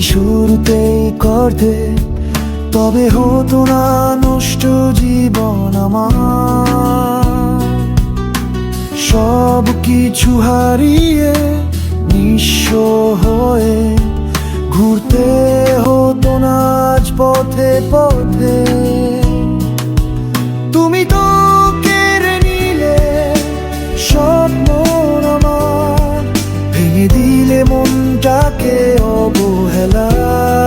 শুরুতেই করতে, তবে হতো না নষ্ট জীবন আমার। সব কিছু হারিয়ে, নিঃস্ব হয়ে ঘুরতে হতো না আজ পথে পথে। মনটাকে অবহেলায়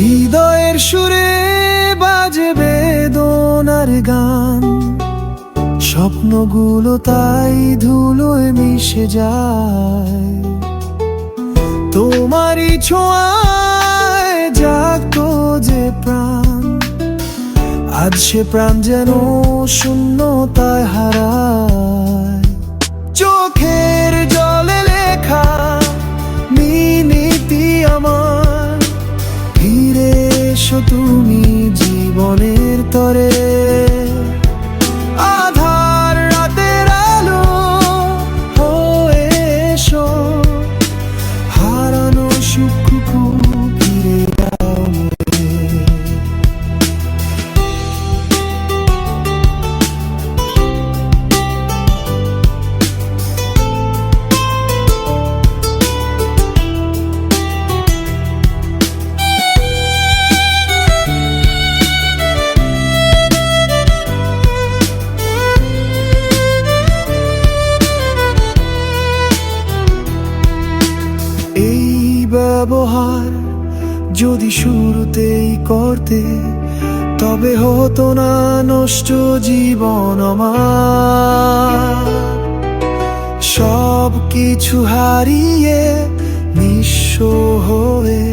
হৃদয়ের সুরে বাজে বেদনার গান। স্বপ্নগুলো তাই ধুলোয় মিশে যায়। তোমারই ছোঁয়ায় জাগতো যে প্রাণ, আজ সে প্রাণ যেন শূন্যতায় হারায়। চোখের জলে তুমি জীবনের তরে। ব্যবহার যদি শুরুতেই করতে, তবে হতো না নষ্ট জীবন সব কিছু হারিয়ে নিঃস্ব হয়ে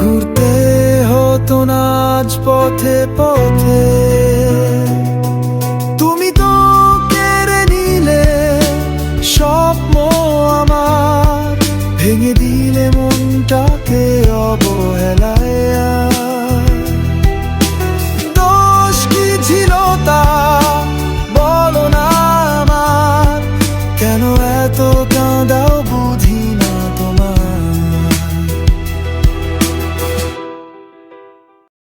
ঘুরতে হতো না আজ পথে পথে। তুমি তো কেড়ে নিলে স্বপ্ন আমার, ভেঙে দিলে মনটাকে অবহেলায়